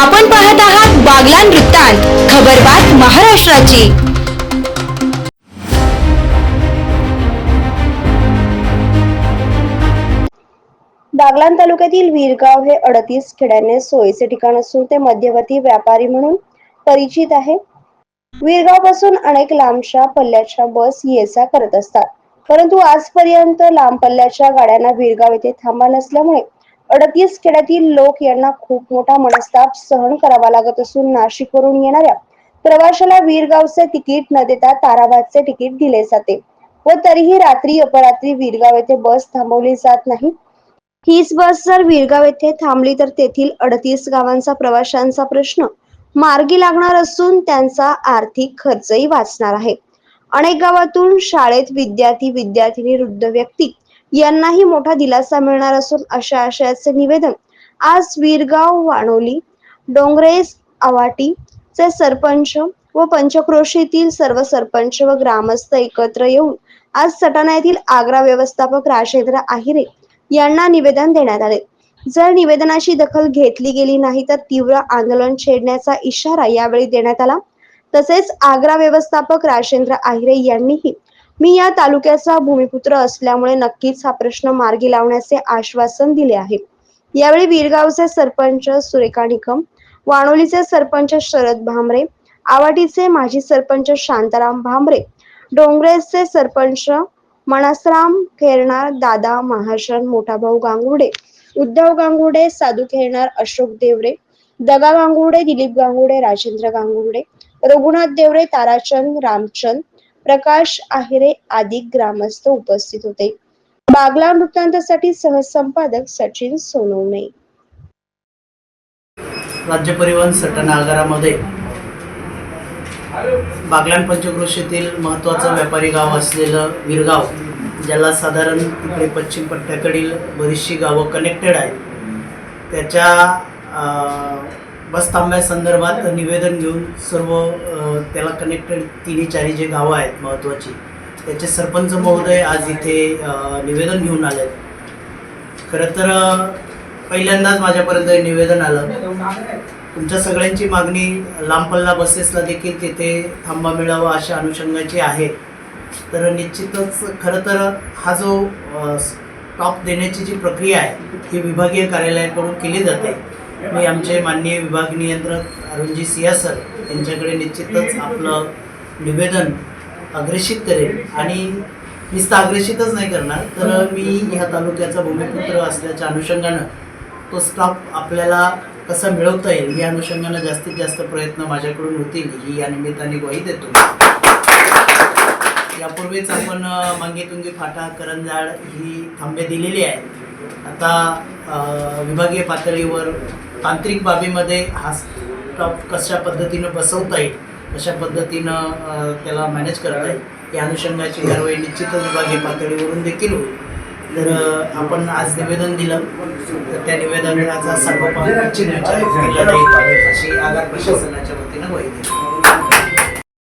आपण पाहत आहात बागलान वृत्तांत खबरबात महाराष्ट्राची. बागलाण तालुक्यातील वीरगाव हे अडतीस खेड्याने सोयीचे ठिकाण असून ते मध्यवर्ती व्यापारी म्हणून परिचित आहे. वीरगावपासून अनेक लांबच्या पल्ल्याच्या बस ये जा करत असतात. परंतु आजपर्यंत लांब पल्ल्याच्या गाड्यांना वीरगाव येथे थांबा नसल्यामुळे अडतीस खेड्यातील लोक यांना खूप मोठा मनस्ताप सहन करावा लागत असून नाशिकवरून येणाऱ्या प्रवाशाला वीरगावचे तिकीट न देता ताराबादचे तिकीट दिले जाते व तरीही रात्री अपरात्री वीरगाव येथे बस थांबवली जात नाही. हीच बस जर वीरगाव येथे थांबली तर तेथील अडतीस गावांचा प्रवाशांचा प्रश्न मार्गी लागणार असून त्यांचा आर्थिक खर्चही वाचणार आहे. अनेक गावातून शाळेत विद्यार्थी विद्यार्थिनी वृद्ध व्यक्ती यांनाही मोठा दिलासा मिळणार असून अशा आशयाचे निवेदन आज वीरगाव वाणोली डोंगरेस आवाटी चे सरपंच व पंचक्रोशीतील सर्व सरपंच व ग्रामस्थ एकत्र येऊन आज सटाणा येथील आग्रा व्यवस्थापक राजेंद्र आहिरे यांना निवेदन देण्यात आले. जर निवेदनाची दखल घेतली गेली नाही तर तीव्र आंदोलन छेडण्याचा इशारा यावेळी देण्यात आला. तसेच आग्रा व्यवस्थापक राजेंद्र आहिरे यांनीही मी या तालुक्याचा भूमिपुत्र असल्यामुळे नक्कीच हा प्रश्न मार्गी लावण्याचे आश्वासन दिले आहे. यावेळी वीरगावचे सरपंच सुरेखा निकम वाणोलीचे सरपंच शरद भांबरे आवाटीचे माजी सरपंच शांताराम भांबरे डोंगरेचे सरपंच मनसराम खेरणार दादा महाशन मोठा भाऊ गांगुडे उद्धव गांगुडे साधू खेरणार अशोक देवरे दगा गांगुडे दिलीप गांगुडे राजेंद्र गांगुडे रघुनाथ देवरे ताराचंद रामचंद प्रकाश आहिरे आदी ग्रामस्थ उपस्थित होते. बागला वृत्तांतासाठी सहसंपादक सचिन सोनवणे. राज्य परिवहन सटना आगारामध्ये बागलाण पंचक्रोशीतील महत्त्वाचं व्यापारी गाव असलेलं विरगाव ज्याला साधारण तिकडे पश्चिम पट्ट्याकडील बरीचशी गावं कनेक्टेड आहेत. त्याच्या अं, बस तांब्यासंदर्भात निवेदन घेऊन सर्व त्याला कनेक्टेड तिन्ही चारी जे गावं आहेत महत्त्वाची त्याचे सरपंच महोदय आज इथे निवेदन घेऊन आले खरं तर पहिल्यांदाच माझ्यापर्यंत निवेदन आलं. तुमच्या सगळ्यांची मागणी लांब पल्ला बसेसला देखील तिथे थांबा मिळावा अशा अनुषंगाची आहे. तर निश्चितच खरं तर हा जो स्टॉप देण्याची जी प्रक्रिया आहे ही विभागीय कार्यालयाकडून केली जाते. मी आमचे माननीय विभाग नियंत्रक अरुणजी सिया सर यांच्याकडे निश्चितच आपलं निवेदन अग्रेषित करेन. आणि नुसतं अग्रेषितच नाही करणार तर मी ह्या तालुक्याचा भूमिपुत्र असल्याच्या अनुषंगानं तो स्टॉप आपल्याला कसा मिळवता येईल या अनुषंगानं जास्तीत जास्त प्रयत्न माझ्याकडून होतील ही या निमित्ताने ग्वाही देतो यापूर्वीच आपण मांगेतुंगी फाटा करंजाड ही थांबे दिलेली आहे आता विभागीय पातळीवर तांत्रिक बाबीमध्ये हा स्टॉप कशा पद्धतीनं बसवता येईल कशा पद्धतीनं त्याला मॅनेज करता येईल या अनुषंगाची कारवाई निश्चितच विभागीय पातळीवरून देखील होईल. तर आपण आज निवेदन दिलं तर त्या निवेदनाचा सर्व निश्चित केला जाईल अशी आगार प्रशासनाच्या वतीनं ग्वाही देतो